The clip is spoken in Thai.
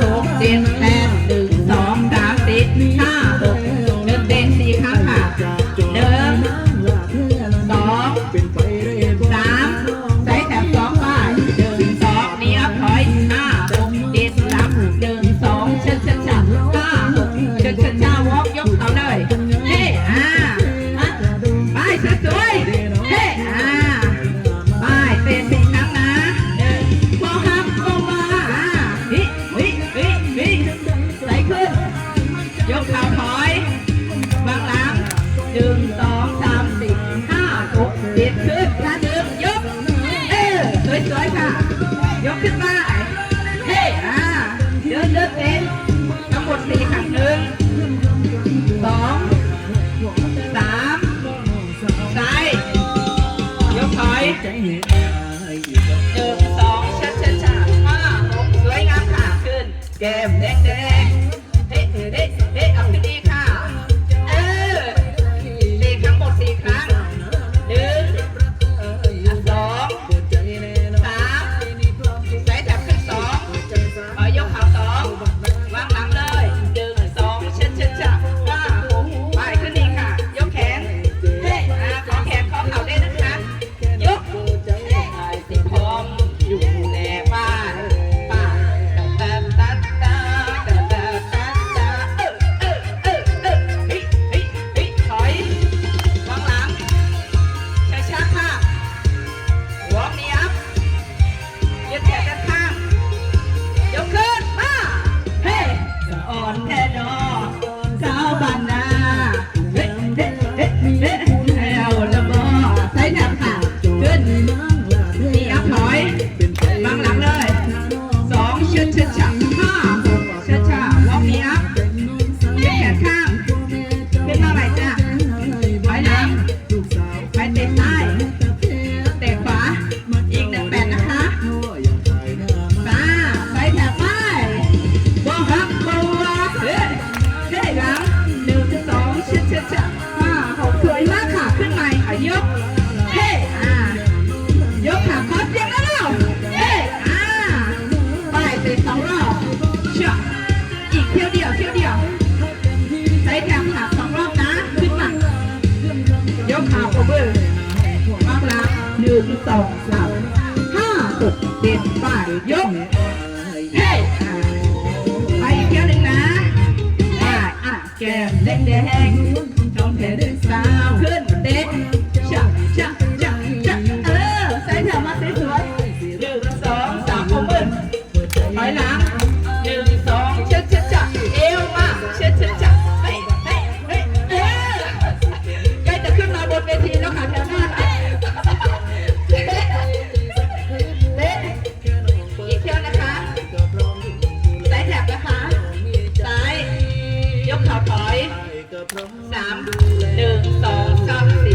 หกเจ็ดแปดหนึ่งสองสามสี่ห้าหกเดินเต้นสี่ครั้ค่ะหนึ่สอง หนึ่งสองสามสี่ห้าหกเจ็ดขึ้นหนึ่งยกเอสวยๆค่ะ ยกขึ้นมาเฮอเดินเดินเป็ทั้งหมดสี่ครั้งหนึ่งสองสามซ้ายยกถอยหนึ่งสองช้าช้าช้าห้าหกสวยงามค่ะขึ้น แก้มแดงแดง 真假 งสองสามห้าตกเด็ดฝ่ายยกเฮ้ไปเที่ยวหนึ่งนะอะแก้มแดงแดงจอมแผลเดินสาวขึ้นเด็ดามหนึ่งสองสาม